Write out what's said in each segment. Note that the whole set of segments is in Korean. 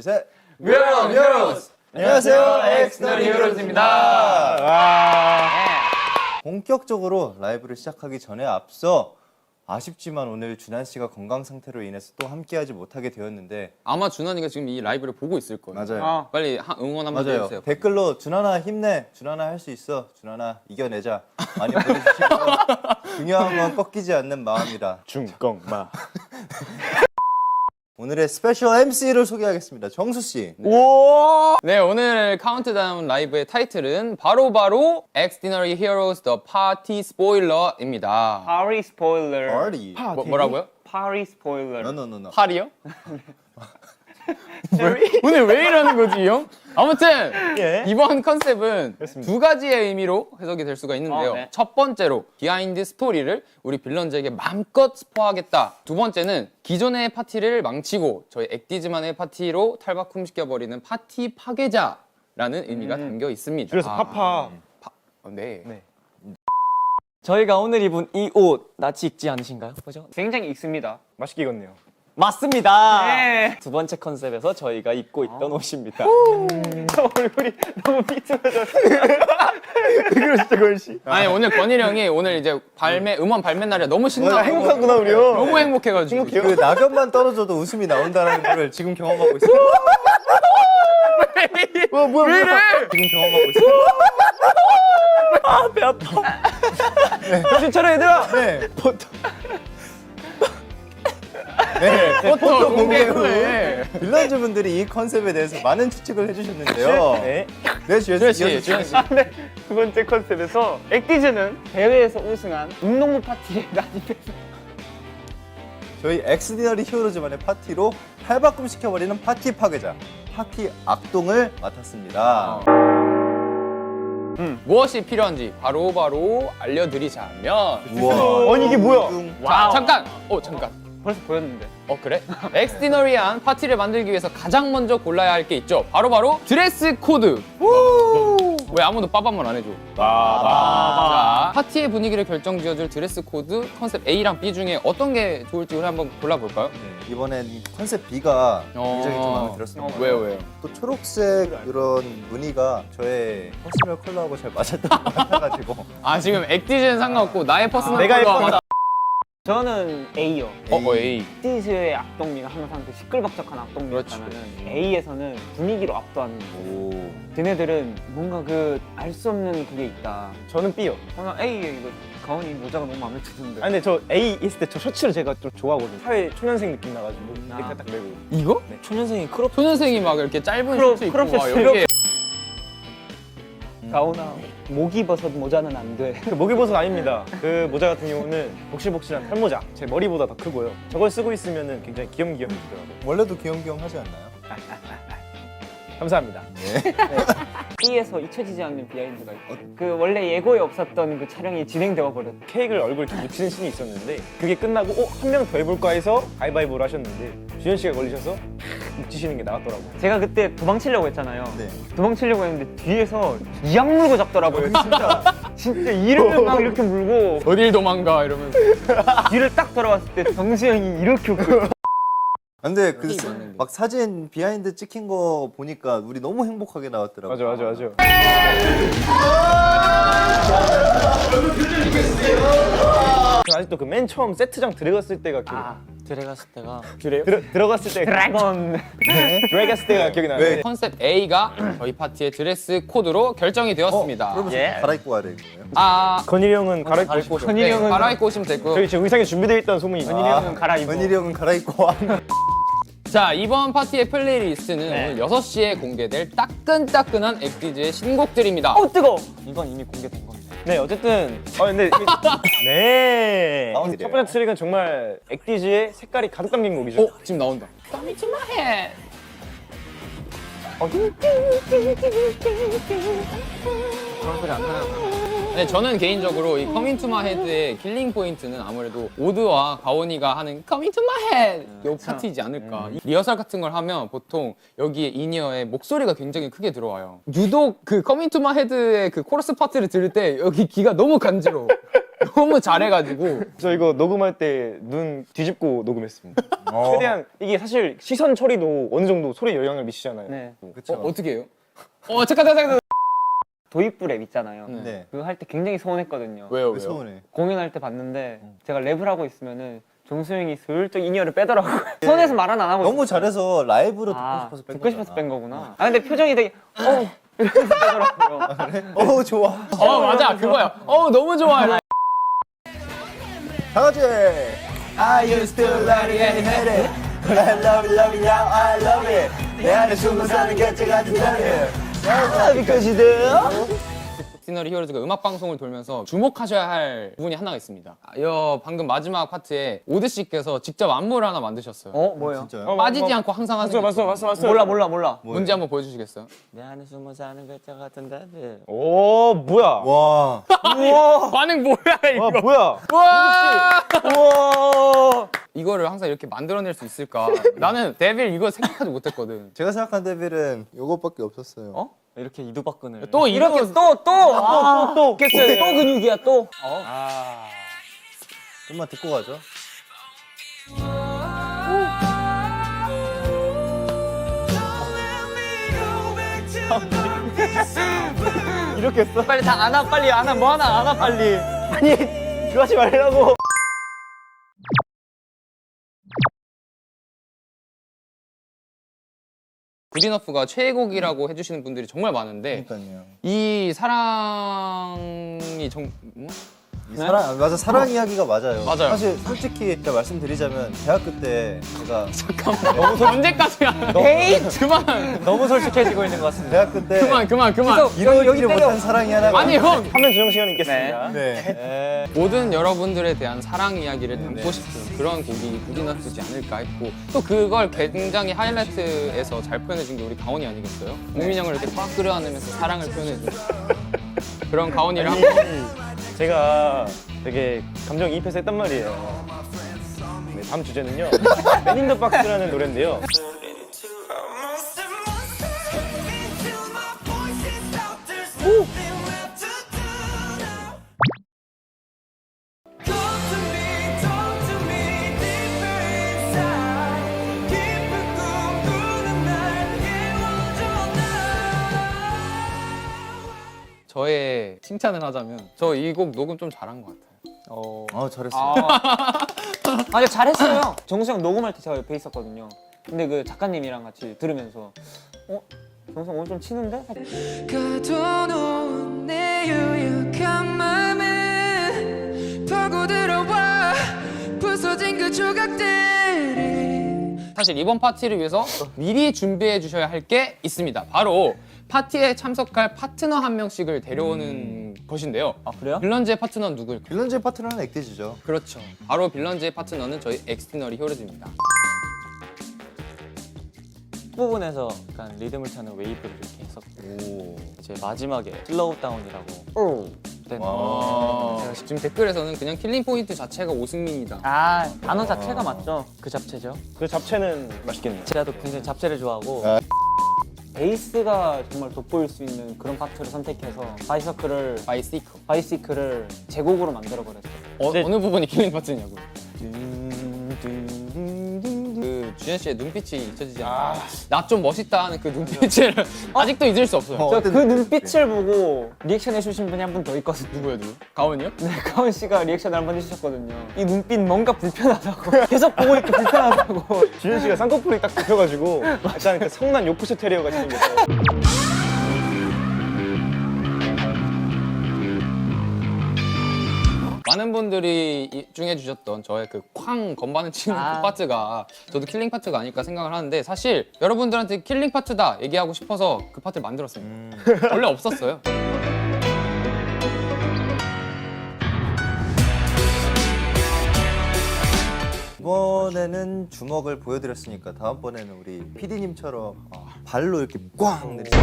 둘, 셋. 뮤런 히어로즈! 안녕하세요, 엑스터널 히어로즈입니다. 본격적으로 라이브를 시작하기 전에 앞서 아쉽지만 오늘 준한 씨가 건강 상태로 인해서 또 함께하지 못하게 되었는데 아마 준환이가 지금 이 라이브를 보고 있을 거예요. 맞아요. 어. 빨리 하- 응원 한번 맞아요. 해주세요. 댓글로 준하나 힘내, 준하나 할 수 있어, 준하나 이겨내자 많이 보내주시고 중요한 건 꺾이지 않는 마음이라 중껑마. 오늘의 스페셜 MC를 소개하겠습니다. 정수 씨. 네, 오늘 카운트다운 라이브의 타이틀은 바로바로 Extraordinary Heroes The Party Spoiler입니다. 파리 스포일러. party. 뭐, 뭐라고요? 파리 스포일러. 파리요? 왜- 오늘 왜 이러는 거지, 이 형? 아무튼 예. 이번 컨셉은 그렇습니다. 두 가지의 의미로 해석이 될 수가 있는데요. 어, 네. 첫 번째로 비하인드 스토리를 우리 빌런즈에게 마음껏 스포하겠다. 두 번째는 기존의 파티를 망치고 저희 액디즈만의 파티로 탈바꿈시켜버리는 파티 파괴자라는 의미가 담겨 있습니다. 그래서 아, 파파. 어, 네. 네. 저희가 오늘 입은 이 옷 낯이 익지 않으신가요? 그죠? 굉장히 익습니다. 맛있게 익었네요. 맞습니다. 네. 두 번째 컨셉에서 저희가 입고 있던 옷입니다. 저 얼굴이 너무 삐뚤어져. 그러시죠, 걸씨. 아니 오늘 권일 형이 오늘 이제 발매 음원 발매 날이라 너무 신나고 아, 행복하구나, 우리요. 너무 행복해가지고 그 낙엽만 떨어져도 웃음이 나온다는 걸 지금 경험하고 있어요. 뭐, 뭐야, 왜 이래? 지금 경험하고 있어요. 배 아파. 정신 차려 얘들아. 네. 포토 공개 공개 후 후에 빌런즈 분들이 이 컨셉에 대해서 많은 추측을 해주셨는데요. 네. 네, 주현 주현 씨, 씨, 이어서 주현 주현 씨. 네. 두 번째 컨셉에서 액디즈는 대회에서 우승한 운동부 파티에 난입해서 저희 엑스디너리 히어로즈만의 파티로 탈바꿈 시켜버리는 파티 파괴자, 파티 악동을 맡았습니다. 무엇이 필요한지 바로바로 알려드리자면 우와. 아니, 이게 뭐야? 자 잠깐 어 잠깐 벌써 보였는데. 어 그래? 엑스디너리한 파티를 만들기 위해서 가장 먼저 골라야 할 게 있죠 바로 바로 드레스 코드 왜 아무도 빠밤을 안 해줘 자 파티의 분위기를 결정지어줄 드레스 코드 컨셉 A랑 B 중에 어떤 게 좋을지 우리 한번 골라볼까요? 네, 이번엔 컨셉 B가 굉장히 좀 마음에 들었습니다. 왜요 왜요? 또 초록색 이런 무늬가 저의 퍼스널 컬러하고 잘 맞았던 것 같아가지고 아 지금 액디즈는 상관없고 나의 퍼스널 내가 컬러가 예뻐. 저는 A요. 어, 어 A 액디즈의 악동미가 항상 그 시끌벅적한 악동미였다면 A에서는 분위기로 압도하는 거. 오. 걔네들은 뭔가 그 알 수 없는 그게 있다. 저는 B요. 어, 나 A 이거 가온이 모자가 너무 마음에 드는데. 아니, 근데 저 A 있을 때 저 셔츠를 제가 좀 좋아하거든요. 사회 초년생 느낌 나가지고. 아. 이렇게 딱 메고. 이거? 초년생이 크롭 초년생이 막 이렇게 짧은 크롭, 셔츠 입고 크롭 막 셔츠. 여기에 가온아 모기버섯 모자는 안 돼. 그 목이버섯 아닙니다. 그 모자 같은 경우는 복실복실한 털모자. 제 머리보다 더 크고요. 저걸 쓰고 있으면 굉장히 귀염귀염해지더라고요. 원래도 귀염귀염 하지 않나요? 감사합니다. B에서 잊혀지지 않는 비하인드가 있고 그 원래 예고에 없었던 그 촬영이 진행되어 버렸. 케이크를 얼굴에 이렇게 묻히는 씬이 있었는데 그게 끝나고 어? 한 명 더 해볼까 해서 가위바위보를 하셨는데 주현 씨가 걸리셔서 묻히시는 게 나왔더라고요. 제가 그때 도망치려고 했잖아요. 네. 도망치려고 했는데 뒤에서 이악 물고 잡더라고요. 진짜 진짜 이를 막 이렇게 물고 어딜 도망가 이러면서 뒤를 딱 돌아왔을 때 정수 형이 이렇게 웃고 아, 근데 그. 막 사진 비하인드 찍힌 거 보니까 우리 너무 행복하게 나왔더라고요. 맞아, 맞아, 맞아. 저 아직도 그 맨 처음 세트장 들어갔을 때가 기억이 아 들어갔을 때가 그래요? 들어, 들어갔을 때 드래곤 들어갔을 때가 기억이 나요. 왜? 컨셉 A가 저희 파티의 드레스 코드로 결정이 되었습니다. 그러면 예. 갈아입고 가야 되는 거예요? 아, 건일이 형은 갈아입고 갈아입고 싶죠. 건일이 네, 형은 갈아입고 오시면 되고. 저희 지금 의상이 준비되어 있다는 소문이 건일이 형은 갈아입어. 원일이 형은 갈아입고 와. 자, 이번 파티의 플레이리스트는 네. 오늘 6시에 공개될 따끈따끈한 액디즈의 신곡들입니다. 어 뜨거. 이건 이미 공개된 겁니다. 네 어쨌든 어 근데 네. 다운이래요. 첫 번째 트랙은 정말 액디즈의 색깔이 가득 담긴 곡이죠. 어, 지금 나온다. Head. 그런 소리 안 하나? 네, 저는 개인적으로 이 into my head의 킬링 포인트는 아무래도 오드와 가온이가 하는 into my head 요 파트이지 않을까. 이 리허설 같은 걸 하면 보통 여기에 이니어에 목소리가 굉장히 크게 들어와요. 유독 그 into my head의 그 코러스 파트를 들을 때 여기 귀가 너무 간지러워. 너무 잘해가지고 저 이거 녹음할 때 눈 뒤집고 녹음했습니다. 어. 최대한 이게 사실 시선 처리도 어느 정도 소리에 영향을 미치잖아요. 네. 그쵸. 어, 어떻게 해요? 어 잠깐 잠깐 잠깐 도입부 랩 있잖아요. 네. 네. 그거 할 때 굉장히 서운했거든요. 왜요 왜 왜요? 서운해? 공연할 때 봤는데 제가 랩을 하고 있으면은 정수 형이 슬쩍 인이어를 빼더라고요. 손에서 말은 안 하고 너무 잘해서 라이브로 아, 듣고 싶어서 뺀 듣고 싶어서 뺀. 거구나. 아 근데 표정이 되게 어 이러면서 빼더라고요. 어우 좋아. 어 맞아 그거야. 어 너무 좋아요. 다 같이. I used to love it and hate it. But I love it, love it, now I love it. 내 안에 숨어 사는 개체 같은 you do. 시너리 히어로즈가 음악 방송을 돌면서 주목하셔야 할 부분이 하나가 있습니다. 아, 여 방금 마지막 파트에 오드 씨께서 직접 안무를 하나 만드셨어요. 어 뭐예요? 진짜요? 빠지지 않고 항상 하는 있어요. 봤어, 봤어. 몰라 몰라 몰라. 뭔지 한번 보여주시겠어요? 내 안에 숨어 사는 글자 같은 다들. 오, 뭐야? 와. 반응 뭐야 이거? 와, 뭐야? 와! 우와! 이거를 항상 이렇게 만들어낼 수 있을까? 나는 데빌 이거 생각하지 못했거든. 제가 생각한 데빌은 요것밖에 없었어요. 어? 이렇게 이두박근을. 또 이렇게 또 또 또, 또. 깼어요. 또 근육이야 또. 좀만 듣고 가죠. 이렇게 했어? 빨리 다 안아 빨리 안아 뭐 하나 안아 빨리. 아니, 그거 하지 말라고. 굿이너프가 최애곡이라고 해주시는 분들이 정말 많은데 그러니까요. 이 사랑이 정 뭐? 이 사랑 맞아 사랑 이야기가 맞아요. 맞아요. 사실 솔직히 제가 말씀드리자면 대학교 때 제가 너무 언제까지야? 에이 그만 너무 솔직해지고 있는 것 같습니다. 대학교 때 그만 그만 그만. 이루어지지 못한 사랑이 하나가 아니 형 화면 조정 시간이 있겠습니다. 네. 모든 여러분들에 대한 사랑 이야기를 담고 싶은 그런 곡이 굿이너프지 않을까 했고 또 그걸 굉장히 하이라이트에서 잘 표현해준 게 우리 가온이 아니겠어요? 국민 형을 이렇게 꽉 끌어안으면서 사랑을 표현해준 그런 가온이를 한번 제가 되게 감정이입해서 했단 말이에요. 네, 다음 주제는요. 맨인더 박스라는 노래인데요. 칭찬을 하자면 저 이 곡 녹음 좀 잘한 것 같아요. 어. 아 잘했어. 아니 잘했어요. 정수 형 녹음할 때 제가 옆에 있었거든요. 근데 그 작가님이랑 같이 들으면서 어 정수 형 오늘 좀 치는데? 가둬놓은 내 유약한 맘에 파고들어와 부서진 그 조각들이 사실 이번 파티를 위해서 미리 준비해 주셔야 할 게 있습니다. 바로 파티에 참석할 파트너 한 명씩을 데려오는 것인데요. 아 그래요? 빌런즈의 파트너는 누구일까요? 빌런즈의 파트너는 액티즈죠. 그렇죠. 바로 빌런즈의 파트너는 저희 엑스티너리 히어로즈입니다. 부분에서 약간 리듬을 타는 웨이브를 이렇게 했었고 이제 마지막에 슬로우 다운이라고 된 아, 지금 댓글에서는 그냥 킬링 포인트 자체가 오승민이다. 아 단어 자체가 맞죠? 그 잡채죠. 그 잡채는 맛있겠네요. 제가 또 굉장히 잡채를 좋아하고 아. 베이스가 정말 돋보일 수 있는 그런 파트를 선택해서 바이서클을 바이시커. 바이시클을 제곡으로 만들어 버렸어요. 어, 네. 어느 부분이 킬링 파트냐고. 그 주현 씨의 눈빛이 잊혀지지 않아. 나 좀 멋있다 하는 그 눈빛을 아직도 잊을 수 없어요. 어, 저 어떤 그 눈빛을 보고 리액션 해주신 분이 한 분 더 있거든요. 누구야 누구? 가온이요? 네, 가은 씨가 리액션을 한 번 해주셨거든요. 이 눈빛 뭔가 불편하다고. 계속 보고 있기 불편하다고. 주현 씨가 쌍꺼풀이 딱 굽혀가지고 약간 그 성난 요크셔 테리어 같이 생겼어요. 많은 분들이 이- 중해 주셨던 저의 그 쾅 건반을 치는 아. 그 파트가 저도 킬링 파트가 아닐까 생각을 하는데 사실 여러분들한테 킬링 파트다 얘기하고 싶어서 그 파트를 만들었습니다. 원래 없었어요. 이번에는 주먹을 보여드렸으니까 다음번에는 우리 PD님처럼 발로 이렇게 꽝 내리죠.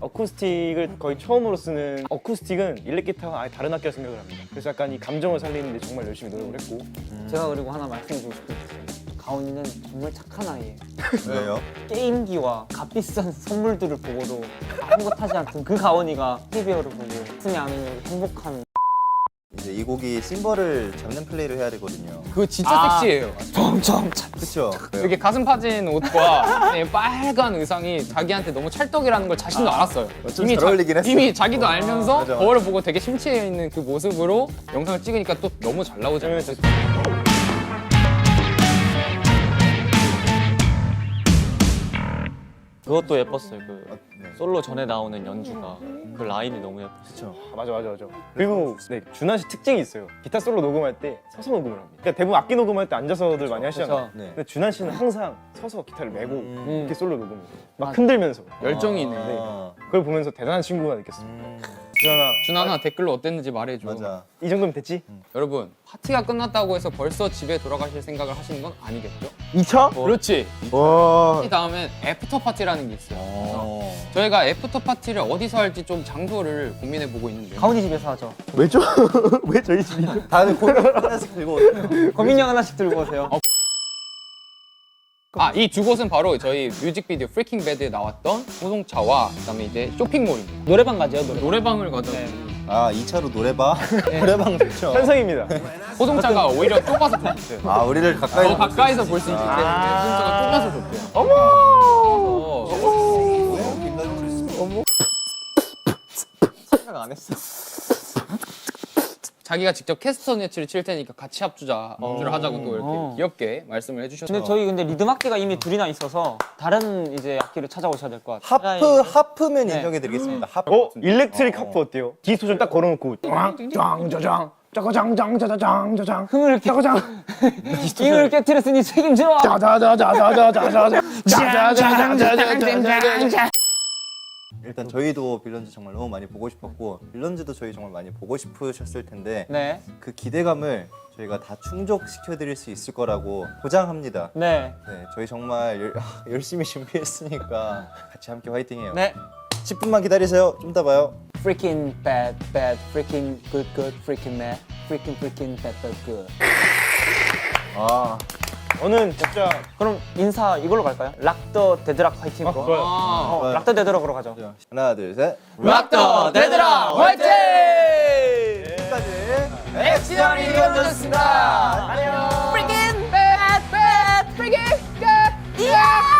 어쿠스틱을 거의 처음으로 쓰는 어쿠스틱은 일렉 기타와 아예 다른 악기라 생각을 합니다. 그래서 약간 이 감정을 살리는데 정말 열심히 노력을 했고 제가 그리고 하나 말씀드리고 싶은 게 있어요. 가온이는 정말 착한 아이예요. 왜요? 게임기와 값비싼 선물들을 보고도 아무것도 하지 않던 그 가온이가 TV어를 보고 승이 안 오면 행복한 이제 이 곡이 심벌을 잡는 플레이를 해야 되거든요. 그거 진짜 섹시해요. 점점 그쵸? 이렇게 가슴 파진 옷과 이 빨간 의상이 자기한테 너무 찰떡이라는 걸 자신도 알았어요. 좀잘 어울리긴 했어. 이미 자기도 알면서 맞아, 맞아. 거울을 보고 되게 심취해 있는 그 모습으로 영상을 찍으니까 또 너무 잘 나오잖아요. 그것도 예뻤어요. 그 네. 솔로 전에 나오는 연주가 그 라인이 너무 예뻤어요. 아, 맞아 맞아 맞아. 그리고 네, 준하 씨 특징이 있어요. 기타 솔로 녹음할 때 서서 녹음을 합니다. 그러니까 대부분 악기 녹음할 때 앉아서들 많이 하시잖아요. 그쵸. 네. 근데 준하 씨는 항상 서서 기타를 메고 음. 이렇게 솔로 녹음을 해요. 막 흔들면서. 열정이네. 아, 그걸 보면서 대단한 친구가 느꼈습니다. 음, 준하나 준하나 댓글로 어땠는지 말해줘. 맞아. 이 정도면 됐지? 여러분 파티가 끝났다고 해서 벌써 집에 돌아가실 생각을 하시는 건 아니겠죠? 2차? 그렇지. 와. 파티 다음엔 애프터 파티라는 게 있어요. 어. 저희가 애프터 파티를 어디서 할지 좀 장소를 고민해 보고 있는데요. 가훈이 집에서 하죠. 왜죠? 왜 저희 집이? 다들 고민 하나씩 들고 오세요. 고민형 하나씩 들고 오세요. 아, 이 두 곳은 바로 저희 뮤직비디오 프리킹 배드에 나왔던 호동차와 그다음에 이제 쇼핑몰입니다. 노래방 가죠. 노래. 노래방을 가다 네. 아 2차로 노래방? 노래방 좋죠. 현상입니다. 호동차가 오히려 좁아서 좋대요. 아 우리를 가까이 더 가까이서 볼 수 있기 때문에 호동차가 좁아서 좋대요. 어머! 생각 안 했어. 자기가 직접 캐스터 네츠를 칠 테니까 같이 합주자, 합주를 하자고 또 이렇게 어. 귀엽게 말씀을 해주셔서 근데 저희 근데 리듬 악기가 이미 둘이나 있어서 다른 이제 악기를 찾아오셔야 될 것 같아요. 하프 하프면 네. 인정해드리겠습니다. 하프. 어? 일렉트릭 하프 어때요? 디스토션 딱 걸어놓고 짱짱짜장 짜가장장짜자장 짜장 흥을 깨, 짜가장 잉을 깨트렸으니 책임져. 짜자자자자자자자자 짜자자자자자자 일단 저희도 빌런즈 정말 너무 많이 보고 싶었고 빌런즈도 저희 정말 많이 보고 싶으셨을 텐데 네, 그 기대감을 저희가 다 충족시켜드릴 수 있을 거라고 보장합니다. 네, 네, 저희 정말 열, 열심히 준비했으니까 같이 함께 화이팅해요. 네. 10분만 기다리세요. 좀 이따 봐요. Freaking bad, bad, freaking good, good, freaking mad, freaking freaking bad, bad, good. 아, 저는 진짜 그럼 인사 이걸로 갈까요? 락더 데드락 화이팅으로. 아, 좋아요. 어, 어, 락더 데드락으로 가죠. 하나 둘 셋. 락더 데드락 화이팅! 여기까지 엑시언이 네, 이겨졌습니다. 안녕. 프리긴 bad bad 프리긴 good yeah.